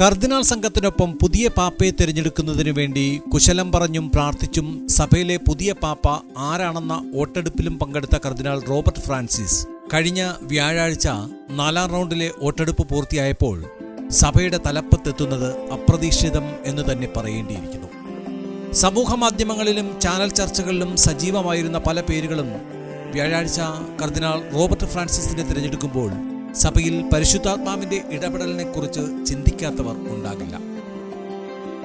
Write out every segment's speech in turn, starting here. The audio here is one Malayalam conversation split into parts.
കർദിനാൾ സംഘത്തിനൊപ്പം പുതിയ പാപ്പയെ തിരഞ്ഞെടുക്കുന്നതിനു വേണ്ടി കുശലം പറഞ്ഞും പ്രാർത്ഥിച്ചും സഭയിലെ പുതിയ പാപ്പ ആരാണെന്ന വോട്ടെടുപ്പിലും പങ്കെടുത്ത കർദിനാൾ റോബർട്ട് ഫ്രാൻസിസ് കഴിഞ്ഞ വ്യാഴാഴ്ച നാലാം റൗണ്ടിലെ വോട്ടെടുപ്പ് പൂർത്തിയായപ്പോൾ സഭയുടെ തലപ്പത്തെത്തുന്നത് അപ്രതീക്ഷിതം എന്ന് തന്നെ പറയേണ്ടിയിരിക്കുന്നു. സമൂഹ മാധ്യമങ്ങളിലും ചാനൽ ചർച്ചകളിലും സജീവമായിരുന്ന പല പേരുകളും വ്യാഴാഴ്ച കർദിനാൾ റോബർട്ട് ഫ്രാൻസിസിനെ തിരഞ്ഞെടുക്കുമ്പോൾ സഭയിൽ പരിശുദ്ധാത്മാവിന്റെ ഇടപെടലിനെക്കുറിച്ച് ചിന്തിക്കാത്തവർ ഉണ്ടാകില്ല.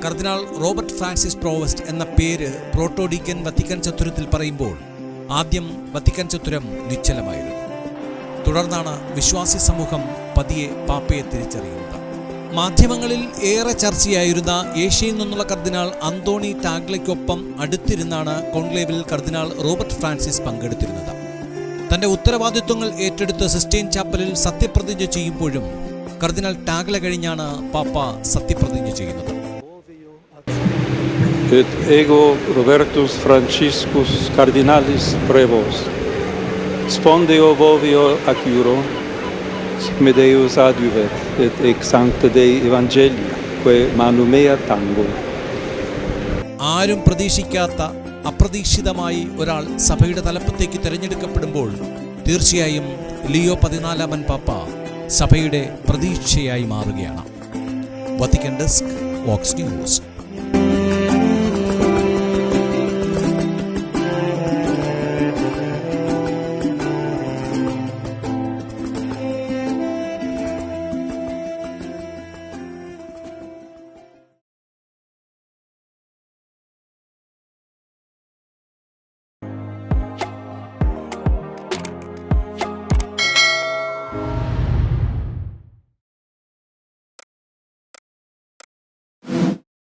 കർദിനാൾ റോബർട്ട് ഫ്രാൻസിസ് പ്രോവസ്റ്റ് എന്ന പേര് പ്രോട്ടോഡിക്കൻ വത്തിക്കൻ ചത്തുരത്തിൽ പറയുമ്പോൾ ആദ്യം വത്തിക്കൻ ചത്തുരം നിശ്ചലമായിരുന്നു. തുടർന്നാണ് വിശ്വാസി സമൂഹം പതിയെ പാപ്പയെ തിരിച്ചറിയുന്നത്. മാധ്യമങ്ങളിൽ ഏറെ ചർച്ചയായിരുന്ന ഏഷ്യയിൽ നിന്നുള്ള കർദിനാൾ അന്തോണി ടാഗ്ലയ്ക്കൊപ്പം അടുത്തിരുന്നാണ് കോൺക്ലേവിൽ കർദിനാൾ റോബർട്ട് ഫ്രാൻസിസ് പങ്കെടുത്തിരുന്നത്. തന്റെ ഉത്തരവാദിത്വങ്ങൾ ഏറ്റെടുത്ത് സിസ്റ്റീൻ ചാപ്പലിൽ സത്യപ്രതിജ്ഞ ചെയ്യുമ്പോഴും കർദിനൽ ടാഗല കഴിഞ്ഞാണ് പാപ്പ സത്യപ്രതിജ്ഞ ചെയ്യുന്നത്. ആരും പ്രതീക്ഷിക്കാത്ത അപ്രതീക്ഷിതമായി ഒരാൾ സഭയുടെ തലപ്പത്തേക്ക് തിരഞ്ഞെടുക്കപ്പെടുമ്പോൾ തീർച്ചയായും ലിയോ പതിനാലാമൻ പാപ്പ സഭയുടെ പ്രതീക്ഷയായി മാറുകയാണ്. Vatican desk Vox news.